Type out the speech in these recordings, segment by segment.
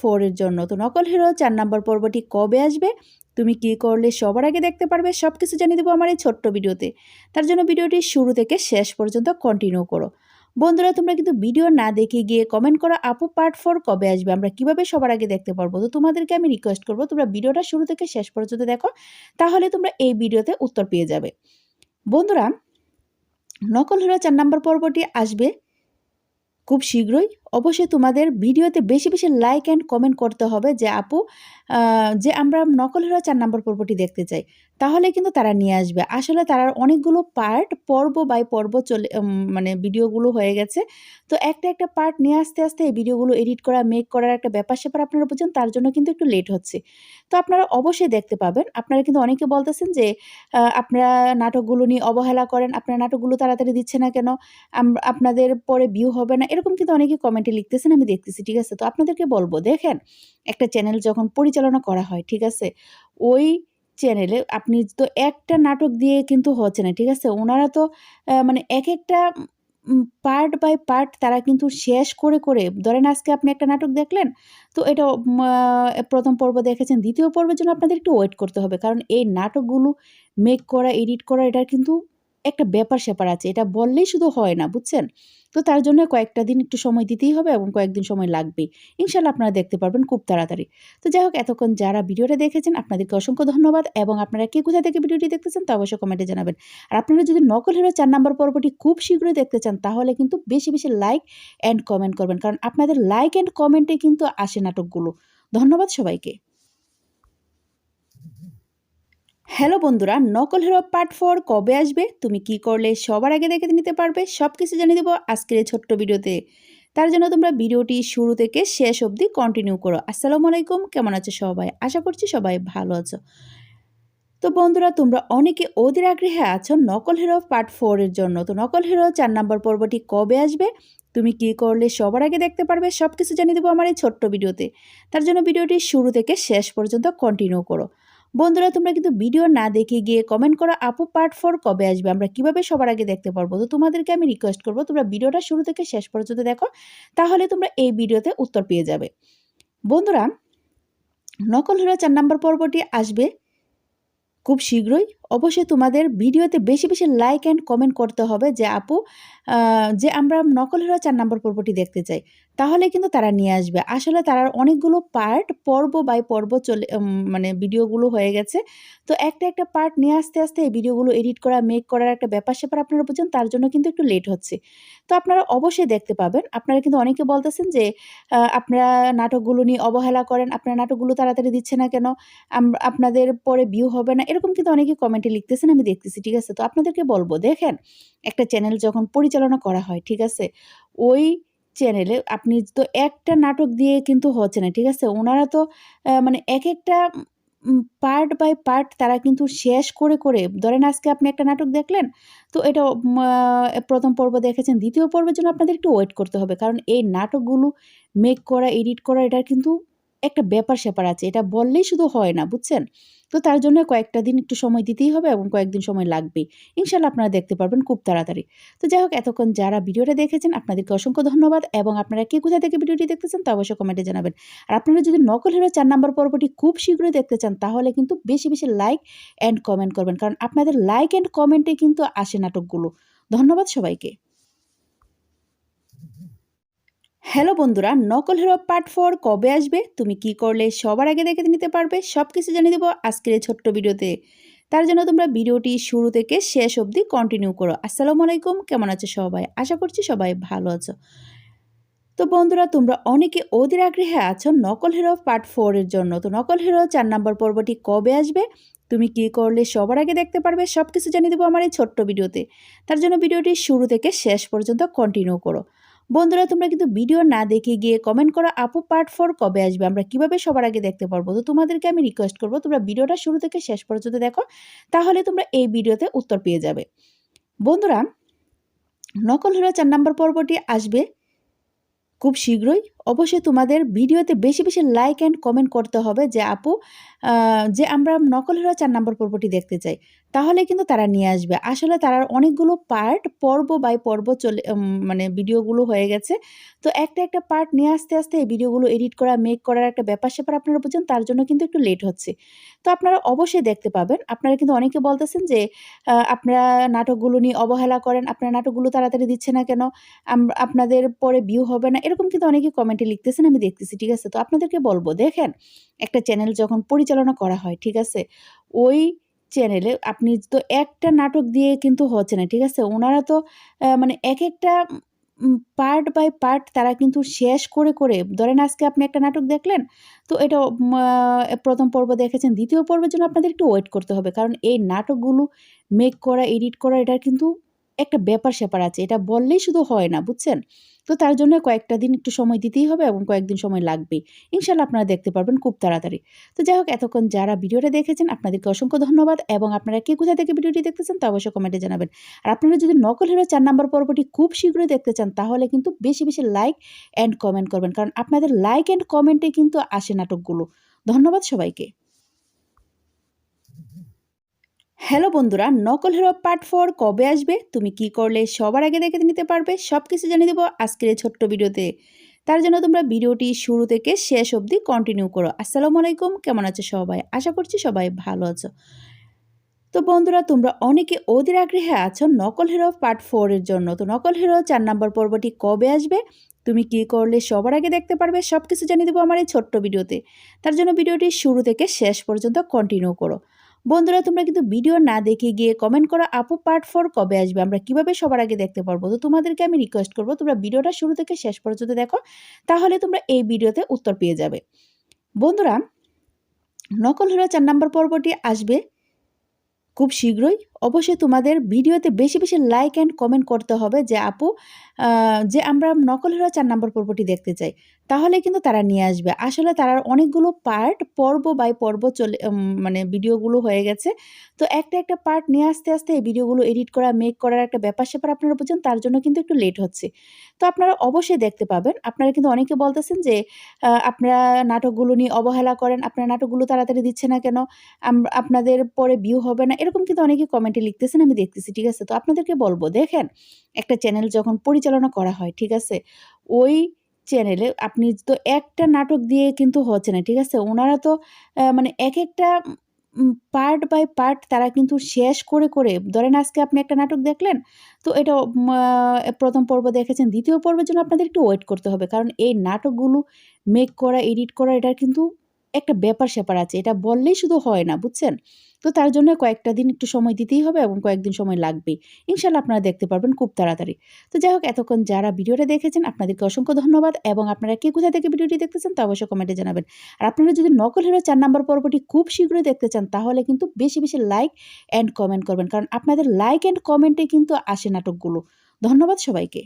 ফোরের জন্য। তো নকল হিরো চার নম্বর পর্বটি কবে আসবে? তুমি কি করলে সবার আগে দেখতে পারবে সব কিছু জানিয়ে দেবো আমার এই ছোট্ট ভিডিওতে। তার জন্য ভিডিওটি শুরু থেকে শেষ পর্যন্ত কন্টিনিউ করো। বন্ধুরা, তোমরা কিন্তু ভিডিও না দেখে গিয়ে কমেন্ট করো, আপু পার্ট ফোর কবে আসবে? আমরা কীভাবে সবার আগে দেখতে পারব? তো তোমাদেরকে আমি রিকোয়েস্ট করব, তোমরা ভিডিওটা শুরু থেকে শেষ পর্যন্ত দেখো, তাহলে তোমরা এই ভিডিওতে উত্তর পেয়ে যাবে। বন্ধুরা নকল হিরো চার নম্বর পর্বটি আসবে খুব শীঘ্রই অবশ্যই তোমাদের ভিডিওতে বেশি বেশি লাইক অ্যান্ড কমেন্ট করতে হবে যে আপু যে আমরা নকল হিরো চার নম্বর পর্বটি দেখতে চাই, তাহলে কিন্তু তারা নিয়ে আসবে। আসলে তারা অনেকগুলো পার্ট পর্ব বাই পর্ব চলে মানে ভিডিওগুলো হয়ে গেছে। তো একটা একটা পার্ট নিয়ে আসতে আসতে এই ভিডিওগুলো এডিট করা মেক করার একটা ব্যাপার স্যাপার আপনারা বুঝেন তার জন্য কিন্তু একটু লেট হচ্ছে। তো আপনারা অবশ্যই দেখতে পাবেন। আপনারা কিন্তু অনেকে বলতেছেন যে আপনারা নাটকগুলো নিয়ে অবহেলা করেন, আপনারা নাটকগুলো তাড়াতাড়ি দিচ্ছে না কেন? আপনাদের পরে ভিউ হবে না, এরকম কিন্তু অনেকে কমেন্টে লিখতেছেন, আমি দেখতেছি, ঠিক আছে? তো আপনাদেরকে বলব, দেখেন, একটা চ্যানেল যখন পরিচালনা করা হয়, ঠিক আছে? ওই চ্যানেলে আপনি তো একটা নাটক দিয়ে কিন্তু হচ্ছে না, ঠিক আছে? ওনারা তো মানে এক একটা পার্ট বাই পার্ট তারা কিন্তু শেষ করে করে, ধরেন আজকে আপনি একটা নাটক দেখলেন, তো এটা প্রথম পর্ব দেখেছেন, দ্বিতীয় পর্বের জন্য আপনাদের একটু ওয়েট করতে হবে, কারণ এই নাটকগুলো মেক করা এডিট করা, এটার কিন্তু একটা ব্যাপার স্যাপার আছে, এটা বললেই শুধু হয় না, বুঝছেন? তো তার জন্য কয়েকটা দিন একটু সময় দিতেই হবে এবং কয়েকদিন সময় লাগবে ইনশাল্লাহ আপনারা দেখতে পারবেন খুব তাড়াতাড়ি। তো যাই হোক, এতক্ষণ যারা ভিডিওটা দেখেছেন, আপনাদেরকে অসংখ্য ধন্যবাদ এবং আপনারা কে কোথা থেকে ভিডিওটি দেখতেছেন তা অবশ্যই কমেন্টে জানাবেন। আর আপনারা যদি নকল হিরো চার নাম্বার পর্বটি খুব শীঘ্রই দেখতে চান, তাহলে কিন্তু বেশি বেশি লাইক অ্যান্ড কমেন্ট করবেন। কারণ আপনাদের লাইক অ্যান্ড কমেন্টে কিন্তু আসে নাটকগুলো। ধন্যবাদ সবাইকে। হ্যালো বন্ধুরা, নকল হিরো পার্ট ফোর কবে আসবে? তুমি কি করলে সবার আগে দেখে নিতে পারবে সব কিছু জানিয়ে দেবো আজকের এই ছোট্ট ভিডিওতে। তার জন্য তোমরা ভিডিওটি শুরু থেকে শেষ অবধি কন্টিনিউ করো। আসসালামু আলাইকুম, কেমন আছো সবাই? আশা করছি সবাই ভালো আছো। তো বন্ধুরা, তোমরা অনেকে অধীর আগ্রহে আছো নকল হিরো পার্ট ফোরের জন্য। তো নকল হিরো চার নম্বর পর্বটি কবে আসবে? তুমি কি করলে সবার আগে দেখতে পারবে সব কিছু জানিয়ে দেবো আমার এই ছোট্ট ভিডিওতে। তার জন্য ভিডিওটি শুরু থেকে শেষ পর্যন্ত কন্টিনিউ করো। বন্ধুরা, তোমরা কিন্তু ভিডিও না দেখে গিয়ে কমেন্ট করো, আপু পার্ট ফোর কবে আসবে? আমরা কীভাবে সবার আগে দেখতে পারব? তো তোমাদেরকে আমি রিকোয়েস্ট করব, তোমরা ভিডিওটা শুরু থেকে শেষ পর্যন্ত দেখো, তাহলে তোমরা এই ভিডিওতে উত্তর পেয়ে যাবে। বন্ধুরা, নকল হিরো চার নম্বর পর্বটি আসবে খুব শীঘ্রই। অবশ্যই তোমাদের ভিডিওতে বেশি বেশি লাইক অ্যান্ড কমেন্ট করতে হবে যে আপু যে আমরা নকল হিরো চার নম্বর পর্বটি দেখতে চাই, তাহলে কিন্তু তারা নিয়ে আসবে। আসলে তারা অনেকগুলো পার্ট পর্ব বাই পর্ব চলে মানে ভিডিওগুলো হয়ে গেছে। তো একটা একটা পার্ট নিয়ে আসতে আসতে এই ভিডিওগুলো এডিট করা মেক করার একটা ব্যাপার স্যাপার আপনারা বুঝেন তার জন্য কিন্তু একটু লেট হচ্ছে। তো আপনারা অবশ্যই দেখতে পাবেন। আপনারা কিন্তু অনেকে বলতেছেন যে আপনারা নাটকগুলো নিয়ে অবহেলা করেন, আপনারা নাটকগুলো তাড়াতাড়ি দিচ্ছে না কেন? আপনাদের পরে ভিউ হবে না, এরকম কিন্তু অনেকে কমেন্টে লিখতেছেন, আমি দেখতেছি, ঠিক আছে? তো আপনাদেরকে বলব, দেখেন, একটা চ্যানেল যখন পরিচালনা করা হয়, ঠিক আছে? ওই চ্যানেলে আপনি তো একটা নাটক দিয়ে কিন্তু হচ্ছে না, ঠিক আছে? ওনারা তো মানে এক একটা পার্ট বাই পার্ট তারা কিন্তু শেষ করে করে, ধরেন আজকে আপনি একটা নাটক দেখলেন, তো এটা প্রথম পর্ব দেখেছেন, দ্বিতীয় পর্বের জন্য আপনাদের একটু ওয়েট করতে হবে, কারণ এই নাটকগুলো মেক করা এডিট করা, এটার কিন্তু একটা ব্যাপার স্যাপার আছে, এটা বললেই শুধু হয় না, বুঝছেন? তো তার জন্য কয়েকটা দিন একটু সময় দিতেই হবে এবং কয়েকদিন সময় লাগবেই। ইনশাল্লাহ আপনারা দেখতে পারবেন খুব তাড়াতাড়ি। তো যাই হোক, এতক্ষণ যারা ভিডিওটা দেখেছেন, আপনাদেরকে অসংখ্য ধন্যবাদ এবং আপনারা কে কোথা থেকে ভিডিওটি দেখতেছেন তা অবশ্যই কমেন্টে জানাবেন। আর আপনারা যদি নকল হিরো চার নাম্বার পর্বটি খুব শীঘ্রই দেখতে চান, তাহলে কিন্তু বেশি বেশি লাইক অ্যান্ড কমেন্ট করবেন। কারণ আপনাদের লাইক অ্যান্ড কমেন্টে কিন্তু আসে নাটকগুলো। ধন্যবাদ সবাইকে। হ্যালো বন্ধুরা, নকল হিরো পার্ট ফোর কবে আসবে? তুমি কি করলে সবার আগে দেখে নিতে পারবে সব কিছু জানিয়ে দেবো আজকের এই ছোট্ট ভিডিওতে। তার জন্য তোমরা ভিডিওটি শুরু থেকে শেষ অবধি কন্টিনিউ করো। আসসালামু আলাইকুম, কেমন আছো সবাই? আশা করছি সবাই ভালো আছো। তো বন্ধুরা, তোমরা অনেকে অধীর আগ্রহে আছো নকল হিরো পার্ট ফোরের জন্য। তো নকল হিরো চার নম্বর পর্বটি কবে আসবে? তুমি কি করলে সবার আগে দেখতে পারবে সব কিছু জানিয়ে দেবো আমার এই ছোট্ট ভিডিওতে। তার জন্য ভিডিওটি শুরু থেকে শেষ পর্যন্ত কন্টিনিউ করো। বন্ধুরা, তোমরা কিন্তু ভিডিও না দেখে গিয়ে কমেন্ট করা, আপু পার্ট ফোর কবে আসবে? আমরা কীভাবে সবার আগে দেখতে পারব? তো তোমাদেরকে আমি রিকোয়েস্ট করব, তোমরা ভিডিওটা শুরু থেকে শেষ পর্যন্ত দেখো, তাহলে তোমরা এই ভিডিওতে উত্তর পেয়ে যাবে। বন্ধুরা, নকল হলো চার নম্বর পর্বটি আসবে খুব শীঘ্রই অবশ্যই তোমাদের ভিডিওতে বেশি বেশি লাইক অ্যান্ড কমেন্ট করতে হবে যে আপু যে আমরা নকল হিরো চার নম্বর পর্বটি দেখতে চাই, তাহলে কিন্তু তারা নিয়ে আসবে। আসলে তারা অনেকগুলো পার্ট পর্ব বাই পর্ব চলে মানে ভিডিওগুলো হয়ে গেছে। তো একটা একটা পার্ট নিয়ে আসতে আসতে এই ভিডিওগুলো এডিট করা মেক করার একটা ব্যাপার স্যাপার আপনারা বুঝছেন, তার জন্য কিন্তু একটু লেট হচ্ছে। তো আপনারা অবশ্যই দেখতে পাবেন, আপনারা কিন্তু অনেকে বলতেছেন যে আপনারা নাটকগুলো নিয়ে অবহেলা করেন, আপনারা নাটকগুলো তাড়াতাড়ি দিচ্ছে না কেন আপনাদের পরে ভিউ হবে না, এরকম কিন্তু অনেকে কমেন্টে লিখতেছেন, আমি দেখতেছি, ঠিক আছে? তো আপনাদেরকে বলব, দেখেন, একটা চ্যানেল যখন পরিচালনা করা হয়, ঠিক আছে? ওই চ্যানেলে আপনি তো একটা নাটক দিয়ে কিন্তু হচ্ছে না, ঠিক আছে? ওনারা তো মানে এক একটা পার্ট বাই পার্ট তারা কিন্তু শেষ করে করে, ধরেন আজকে আপনি একটা নাটক দেখলেন, তো এটা প্রথম পর্ব দেখেছেন, দ্বিতীয় পর্বের জন্য আপনাদের একটু ওয়েট করতে হবে, কারণ এই নাটকগুলো মেক করা এডিট করা এটার কিন্তু একটা ব্যাপার স্যাপার আছে, এটা বললেই শুধু হয় না, বুঝছেন? তো তার জন্য কয়েকটা দিন একটু সময় দিতেই হবে এবং কয়েকদিন সময় লাগবে। ইনশাল্লাহ আপনারা দেখতে পারবেন খুব তাড়াতাড়ি। তো যাই হোক, এতক্ষণ যারা ভিডিওটা দেখেছেন, আপনাদেরকে অসংখ্য ধন্যবাদ এবং আপনারা কে কোথা থেকে ভিডিওটি দেখতেছেন তা অবশ্যই কমেন্টে জানাবেন। আর আপনারা যদি নকল হিরো চার নম্বর পর্বটি খুব শীঘ্রই দেখতে চান, তাহলে কিন্তু বেশি বেশি লাইক অ্যান্ড কমেন্ট করবেন, কারণ আপনাদের লাইক অ্যান্ড কমেন্টে কিন্তু আসে নাটকগুলো। ধন্যবাদ সবাইকে। হ্যালো বন্ধুরা, নকল হিরো পার্ট ফোর কবে আসবে? তুমি কি করলে সবার আগে দেখে নিতে পারবে সব কিছু জানিয়ে দেবো আজকের এই ছোট্ট ভিডিওতে। তার জন্য তোমরা ভিডিওটি শুরু থেকে শেষ অবধি কন্টিনিউ করো। আসসালামু আলাইকুম, কেমন আছো সবাই? আশা করছি সবাই ভালো আছো। তো বন্ধুরা, তোমরা অনেকে অধীর আগ্রহে আছো নকল হিরো পার্ট ফোর এর জন্য। তো নকল হিরো চার নম্বর পর্বটি কবে আসবে? তুমি কি করলে সবার আগে দেখতে পারবে সব কিছু জানিয়ে দেবো আমার এই ছোট্ট ভিডিওতে। তার জন্য ভিডিওটি শুরু থেকে শেষ পর্যন্ত কন্টিনিউ করো। বন্ধুরা, তোমরা কিন্তু ভিডিও না দেখে গিয়ে কমেন্ট করো, আপু পার্ট ফোর কবে আসবে? আমরা কীভাবে সবার আগে দেখতে পারব? তো তোমাদেরকে আমি রিকোয়েস্ট করব, তোমরা ভিডিওটা শুরু থেকে শেষ পর্যন্ত দেখো, তাহলে তোমরা এই ভিডিওতে উত্তর পেয়ে যাবে। বন্ধুরা, নকল হিরো চার নম্বর পর্বটি আসবে খুব শীঘ্রই। অবশ্যই তোমাদের ভিডিওতে বেশি বেশি লাইক অ্যান্ড কমেন্ট করতে হবে যে, আপু যে আমরা নকল হিরো চার নম্বর পর্বটি দেখতে চাই। তাহলে কিন্তু তারা নিয়ে আসবে। আসলে তারা অনেকগুলো পার্ট পর্ব বাই পর্ব চলে মানে ভিডিওগুলো হয়ে গেছে। তো একটা একটা পার্ট নিয়ে আসতে আসতে এই ভিডিওগুলো এডিট করা মেক করার একটা ব্যাপার স্যাপার আপনারা বুঝছেন, তার জন্য কিন্তু একটু লেট হচ্ছে। তো আপনারা অবশ্যই দেখতে পাবেন। আপনারা কিন্তু অনেকে বলতেছেন যে আপনারা নাটকগুলো নিয়ে অবহেলা করেন, আপনারা নাটকগুলো তাড়াতাড়ি দিচ্ছে না কেন? আপনাদের পরে ভিউ হবে না। এরকম কিন্তু অনেকে কমেন্টে লিখতেছেন, আমি দেখতেছি, ঠিক আছে? তো আপনাদেরকে বলব, দেখেন, একটা চ্যানেল যখন পরিচালনা করা হয়, ঠিক আছে? ওই চ্যানেলে আপনি তো একটা নাটক দিয়ে কিন্তু হচ্ছে না, ঠিক আছে? ওনারা তো মানে এক একটা পার্ট বাই পার্ট তারা কিন্তু শেষ করে করে, ধরেন আজকে আপনি একটা নাটক দেখলেন, তো এটা প্রথম পর্ব দেখেছেন, দ্বিতীয় পর্বের জন্য আপনাদের একটু ওয়েট করতে হবে, কারণ এই নাটকগুলো মেক করা এডিট করা এটার কিন্তু একটা ব্যাপার স্যাপার আছে, এটা বললেই শুধু হয় না, বুঝছেন? তো তার জন্য কয়েকটা দিন একটু সময় দিতেই হবে এবং কয়েকদিন সময় লাগবে ইনশাল্লাহ আপনারা দেখতে পারবেন খুব তাড়াতাড়ি। তো যাই হোক, এতক্ষণ যারা ভিডিওটা দেখেছেন, আপনাদেরকে অসংখ্য ধন্যবাদ এবং আপনারা কে কোথা থেকে ভিডিওটি দেখতেছেন তা অবশ্যই কমেন্টে জানাবেন। আর আপনারা যদি নকল হিরো চার নম্বর পর্বটি খুব শীঘ্রই দেখতে চান, তাহলে কিন্তু বেশি বেশি লাইক অ্যান্ড কমেন্ট করবেন। কারণ আপনাদের লাইক অ্যান্ড কমেন্টে কিন্তু আসে নাটকগুলো। ধন্যবাদ সবাইকে।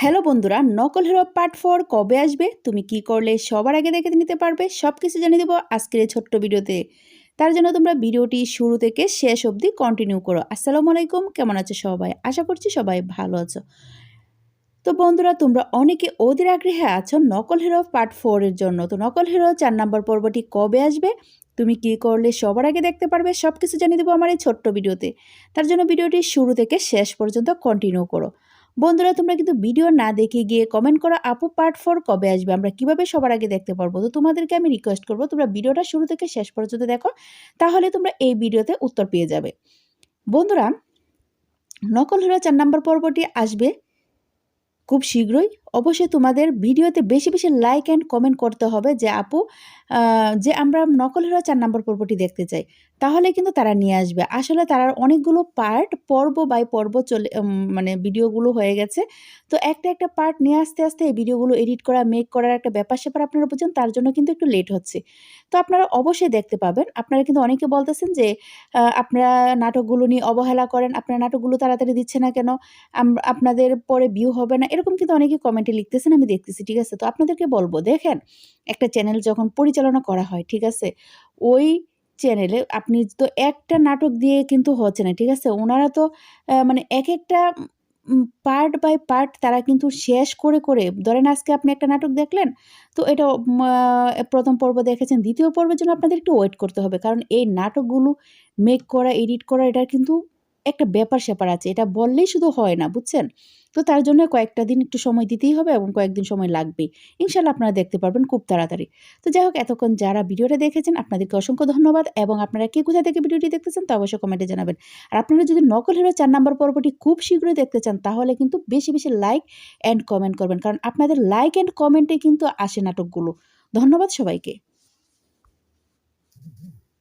হ্যালো বন্ধুরা, নকল হিরো পার্ট ফোর কবে আসবে? তুমি কি করলে সবার আগে দেখে নিতে পারবে সব কিছু জানিয়ে দেবো আজকের এই ছোট্ট ভিডিওতে। তার জন্য তোমরা ভিডিওটি শুরু থেকে শেষ অবধি কন্টিনিউ করো। আসসালামু আলাইকুম, কেমন আছো সবাই? আশা করছি সবাই ভালো আছো। তো বন্ধুরা, তোমরা অনেকে অধীর আগ্রহে আছো নকল হিরো পার্ট ফোর এর জন্য। তো নকল হিরো চার নম্বর পর্বটি কবে আসবে? তুমি কি করলে সবার আগে দেখতে পারবে সব কিছু জানিয়ে দেবো আমার এই ছোট্ট ভিডিওতে। তার জন্য ভিডিওটি শুরু থেকে শেষ পর্যন্ত কন্টিনিউ করো। বন্ধুরা, তোমরা কিন্তু ভিডিও না দেখে গিয়ে কমেন্ট করা, আপু পার্ট ফোর কবে আসবে? আমরা কীভাবে সবার আগে দেখতে পারব? তো তোমাদেরকে আমি রিকোয়েস্ট করব, তোমরা ভিডিওটা শুরু থেকে শেষ পর্যন্ত দেখো, তাহলে তোমরা এই ভিডিওতে উত্তর পেয়ে যাবে। বন্ধুরা, নকল হিরো চার নম্বর পর্বটি আসবে খুব শীঘ্রই। অবশ্যই তোমাদের ভিডিওতে বেশি বেশি লাইক অ্যান্ড কমেন্ট করতে হবে যে আপু যে আমরা নকল হিরো চার নম্বর পর্বটি দেখতে চাই, তাহলে কিন্তু তারা নিয়ে আসবে। আসলে তারা অনেকগুলো পার্ট পর্ব বাই পর্ব চলে মানে ভিডিওগুলো হয়ে গেছে। তো একটা একটা পার্ট নিয়ে আসতে আসতে এই ভিডিওগুলো এডিট করা মেক করার একটা ব্যাপার স্যাপার আপনারা বুঝছেন, তার জন্য কিন্তু একটু লেট হচ্ছে। তো আপনারা অবশ্যই দেখতে পাবেন, আপনারা কিন্তু অনেকে বলতেছেন যে আপনারা নাটকগুলো নিয়ে অবহেলা করেন, আপনারা নাটকগুলো তাড়াতাড়ি দিচ্ছে না কেন আপনাদের পরে ভিউ হবে না, এরকম কিন্তু অনেকে কমেন্টে লিখতেছেন, আমি দেখতেছি, ঠিক আছে? তো আপনাদেরকে বলব, দেখেন, একটা চ্যানেল যখন পরিচালনা করা হয়, ঠিক আছে? ওই চ্যানেলে আপনি তো একটা নাটক দিয়ে কিন্তু হচ্ছে না, ঠিক আছে? ওনারা তো মানে এক একটা পার্ট বাই পার্ট তারা কিন্তু শেষ করে করে, ধরেন আজকে আপনি একটা নাটক দেখলেন, তো এটা প্রথম পর্ব দেখেছেন, দ্বিতীয় পর্বের জন্য আপনাদের একটু ওয়েট করতে হবে, কারণ এই নাটকগুলো মেক করা এডিট করা, এটার কিন্তু একটা ব্যাপার স্যাপার আছে, এটা বললেই শুধু হয় না, বুঝছেন? তো তার জন্য কয়েকটা দিন একটু সময় দিতেই হবে এবং কয়েকদিন সময় লাগবে। ইনশাল্লাহ আপনারা দেখতে পারবেন খুব তাড়াতাড়ি। তো যাই হোক, এতক্ষণ যারা ভিডিওটা দেখেছেন, আপনাদেরকে অসংখ্য ধন্যবাদ এবং আপনারা কে কোথা থেকে ভিডিওটি দেখতেছেন তা অবশ্যই কমেন্টে জানাবেন। আর আপনারা যদি নকল হিরো চার নাম্বার পর্বটি খুব শীঘ্রই দেখতে চান, তাহলে কিন্তু বেশি বেশি লাইক অ্যান্ড কমেন্ট করবেন। কারণ আপনাদের লাইক অ্যান্ড কমেন্টে কিন্তু আসে নাটকগুলো। ধন্যবাদ সবাইকে।